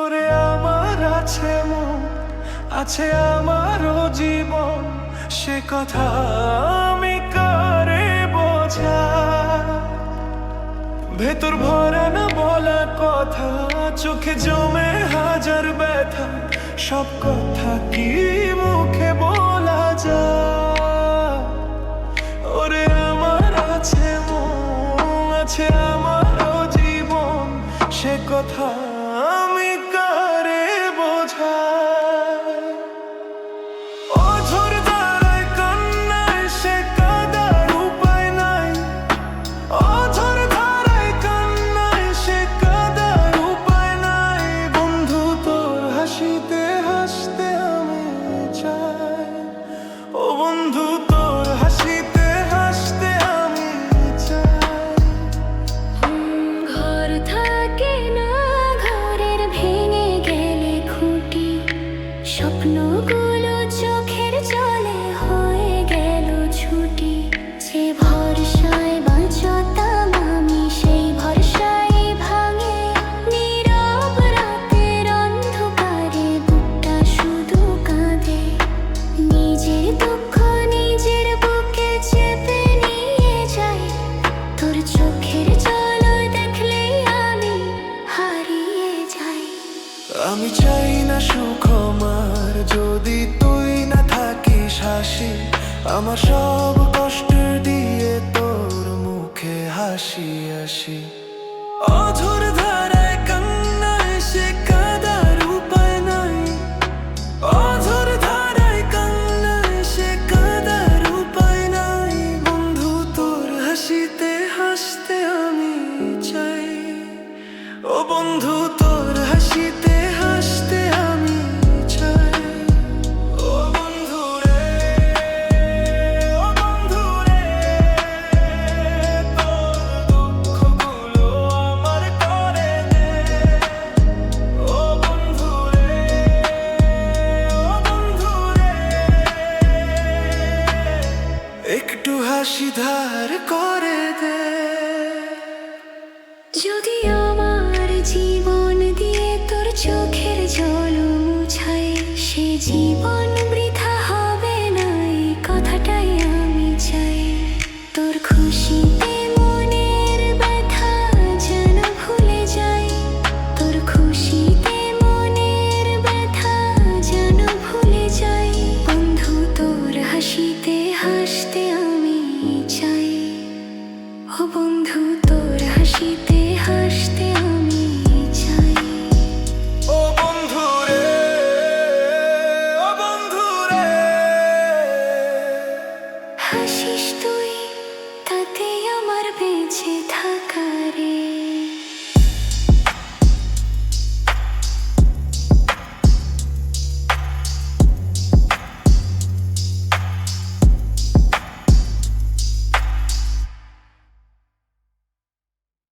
ওরে আমার আছে মন, আছে আমারও জীবন, সে কথা আমি কারে বোঝা? ভেতর ভরা না বলা কথা, চোখে জমে হাজার ব্যথা, সব কথা কি মুখে বলা যা ওরে আমার আছে মন, আছে আমারও জীবন, সে কথা বন্ধু আমি চাই না সুখ আমার। যদি তুই না থাকিস হাসি, আমার সব কষ্ট দিয়ে তোর মুখে হাসি আসি। অঝোর ধারায় কান্নায় সে কাদার উপায় নাই। অঝোর ধারায় কান্নায় সে কাদার উপায় নাই। বন্ধু, তোর হাসিতে হাসতে আমি চাই। ও বন্ধু একটু হাসি ধার করে দে। যদি ও বন্ধু তোর হাসিতে হাসতে আমি চাই। ও বন্ধু রে ও বন্ধু রে। হাসিস তুই তাতে আমার বেঁচে থাকা